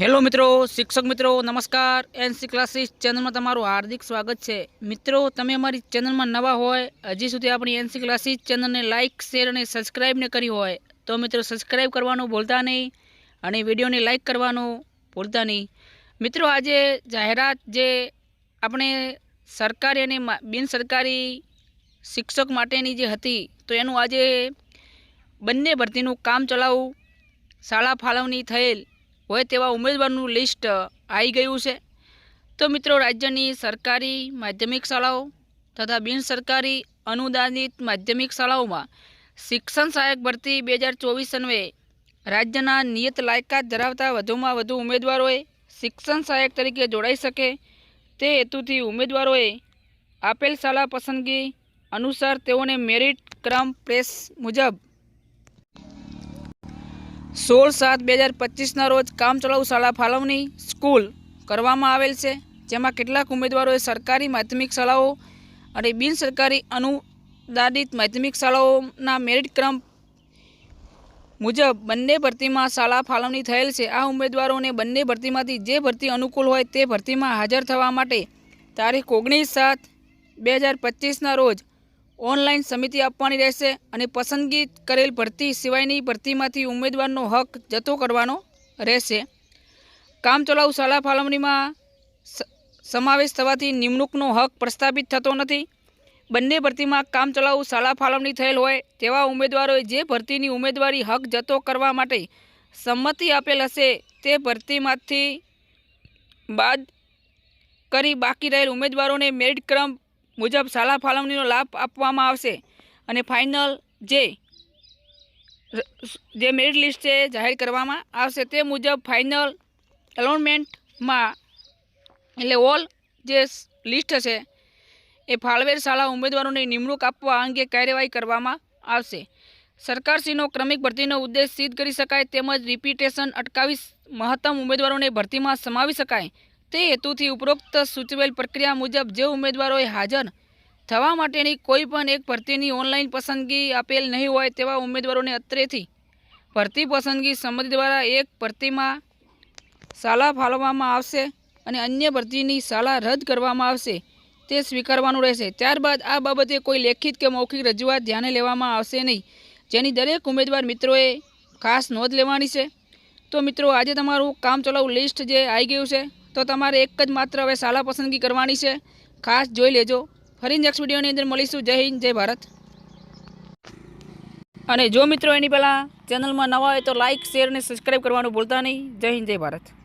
Hello મિત્રો, શિક્ષક મિત્રો, નમસ્કાર. એનસી ક્લાસીસ ચેનલમાં તમારું હાર્દિક સ્વાગત છે. મિત્રો, તમે અમારી ચેનલમાં નવા હોય, હજી સુધી આપણી એનસી ક્લાસીસ ચેનલને લાઇક શેર અને સબસ્ક્રાઈબ ને કરી હોય, તો મિત્રો સબસ્ક્રાઈબ કરવાનું ભૂલતા નહીં અને વિડીયોને લાઇક કરવાનું ભૂલતા નહીં. મિત્રો, આજે જાહેરાત જે આપણે સરકારી અને મા- બિનસરકારી શિક્ષક માટેની જે હતી, તો એનું આજે બંને ભરતીનું કામ ચલાવવું શાળા ફાળવણી થયેલ હોય તેવા ઉમેદવારનું લિસ્ટ આવી ગયું છે. તો મિત્રો, રાજ્યની સરકારી માધ્યમિક શાળાઓ તથા બિનસરકારી અનુદાનિત માધ્યમિક શાળાઓમાં શિક્ષણ સહાયક ભરતી બે હજાર ચોવીસ અન્વયે રાજ્યના નિયત લાયકાત ધરાવતા વધુમાં વધુ ઉમેદવારોએ શિક્ષણ સહાયક તરીકે જોડાઈ શકે તે હેતુથી ઉમેદવારોએ આપેલ શાળા પસંદગી અનુસાર તેઓને મેરિટ ક્રમ પ્રેસ મુજબ સોળ સાત બે હજાર પચીસના રોજ કામચલાઉ શાળા ફાળવણી સ્કૂલ કરવામાં આવેલ છે, જેમાં કેટલાક ઉમેદવારોએ સરકારી માધ્યમિક શાળાઓ અને બિનસરકારી અનુદાનિત માધ્યમિક શાળાઓના મેરિટ ક્રમ મુજબ બંને ભરતીમાં શાળા ફાળવણી થયેલ છે. આ ઉમેદવારોને બંને ભરતીમાંથી જે ભરતી અનુકૂળ હોય તે ભરતીમાં હાજર થવા માટે તારીખ ઓગણીસ સાત બે હજાર પચીસના રોજ ઓનલાઈન સમિતિ આપવાની રહેશે અને પસંદગી કરેલ ભરતી સિવાયની ભરતીમાંથી ઉમેદવારનો હક જતો કરવાનો રહેશે. કામચલાઉ શાળા ફાળવણીમાં સમાવેશ થવાથી નિમણૂકનો હક પ્રસ્થાપિત થતો નથી. બંને ભરતીમાં કામચલાઉ શાળા ફાળવણી થયેલ હોય તેવા ઉમેદવારોએ જે ભરતીની ઉમેદવારી હક જતો કરવા માટે સંમતિ આપેલ હશે તે ભરતીમાંથી બાદ કરી બાકી રહેલ ઉમેદવારોને મેરિટ ક્રમ મુજબ શાળા ફાળવણીનો લાભ આપવામાં આવશે. અને ફાઇનલ જે જે મેરિટ લિસ્ટ છે, જાહેર કરવામાં આવશે તે મુજબ ફાઇનલ એલોનમેન્ટમાં એટલે ઓલ જે લિસ્ટ છે એ ફાળવેર શાળા ઉમેદવારોને નિમણૂક આપવા અંગે કાર્યવાહી કરવામાં આવશે. સરકારશ્રીનો ક્રમિક ભરતીનો ઉદ્દેશ સિદ્ધ કરી શકાય તેમજ રિપીટેશન અટકાવી મહત્તમ ઉમેદવારોને ભરતીમાં સમાવી શકાય. તે હેતુથી ઉપરોક્ત સૂચવેલ પ્રક્રિયા મુજબ જે ઉમેદવારોએ હાજર થવા માટેની કોઈ પણ એક ભરતીની ઓનલાઈન પસંદગી આપેલ નહીં હોય તેવા ઉમેદવારોને અત્રેથી ભરતી પસંદગી સમિતિ દ્વારા એક ભરતીમાં શાળા ફાળવવામાં આવશે અને અન્ય ભરતીની શાળા રદ કરવામાં આવશે તે સ્વીકારવાનું રહેશે. ત્યારબાદ આ બાબતે કોઈ લેખિત કે મૌખિક રજૂઆત ધ્યાને લેવામાં આવશે નહીં. જેની દરેક ઉમેદવાર મિત્રોએ ખાસ નોંધ લેવાની છે. તો મિત્રો, આજે તમારું કામચલાઉ લિસ્ટ જે આવી ગયું છે તો તમારે એક જ માત્ર હવે શાળા પસંદગી કરવાની છે. ખાસ જોઈ લેજો. ફરી નેક્સ્ટ વિડીયોની અંદર મળીશું. જય હિન્દ, જય ભારત. અને જો મિત્રો એની પહેલાં ચેનલમાં નવા હોય તો લાઇક શેર અને સબસ્ક્રાઈબ કરવાનું ભૂલતા નહીં. જય હિન્દ, જય ભારત.